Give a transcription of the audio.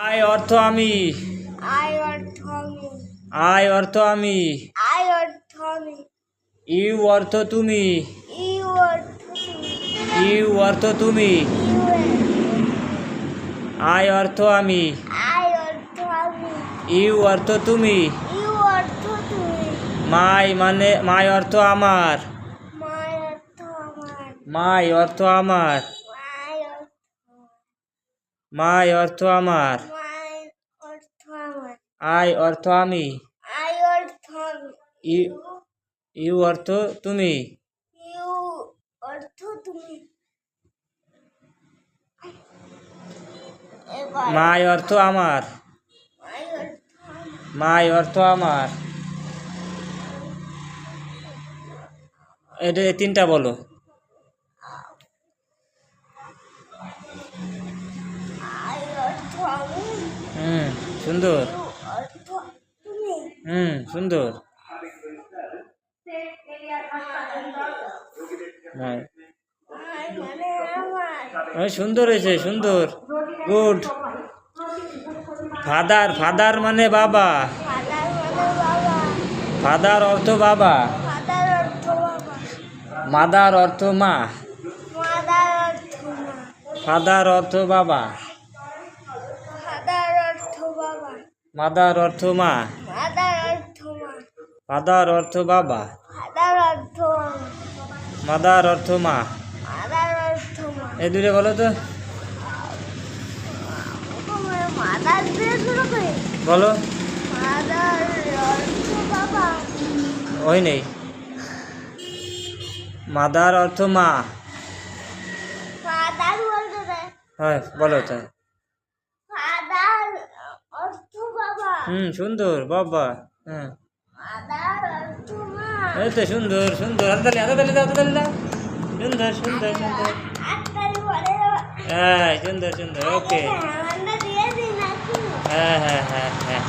আয় অর্থ আমি। আই অর্থ আমি। আয় অর্থ আমি। আই অর্থ আমি। ইউ অর্থ তুমি। ইউ অর্থ তুমি। ইউ অর্থ তুমি। আয় অর্থ আমি। আই অর্থ আমি। ইউ অর্থ তুমি। ইউ অর্থ তুমি। মাই মানে মাই অর্থ আমার। মাই অর্থ আমার। মাই অর্থ আমার। মাই অর্থ আমার। আই অর্থ আমি। ইউ অর্থ তুমি। মাই অর্থ আমার। মাই অর্থ আমার। এটা তিনটা বলো আই অর্থ আমি হুম, সুন্দর। হুম, সুন্দর। হ্যাঁ। সুন্দর হয়েছে, সুন্দর। গুড। ফাদার ফাদার মানে বাবা। ফাদার অর্থ বাবা। মাদার অর্থ মা। ফাদার অর্থ বাবা মাদার অর্থ মা। মাদার অর্থ মা। ফাদার অর্থ বাবা। ফাদার অর্থ মাদার অর্থ মা। মাদার অর্থ মা। এই দূরে বলো তো। মাদার দিয়ে শুরু করে। বলো। মাদার অর্থ বাবা। ওই নেই। মাদার অর্থ মা। বলতে হ্যাঁ বলো তো ফাদার অর্থ বাবা হুম, সুন্দর, বাবা হ্যাঁ। এই তো সুন্দর সুন্দর হাততালি হাততালি দাও হাততালি দাও। সুন্দর সুন্দর সুন্দর। হ্যাঁ সুন্দর সুন্দর, ওকে। হ্যাঁ হ্যাঁ হ্যাঁ হ্যাঁ।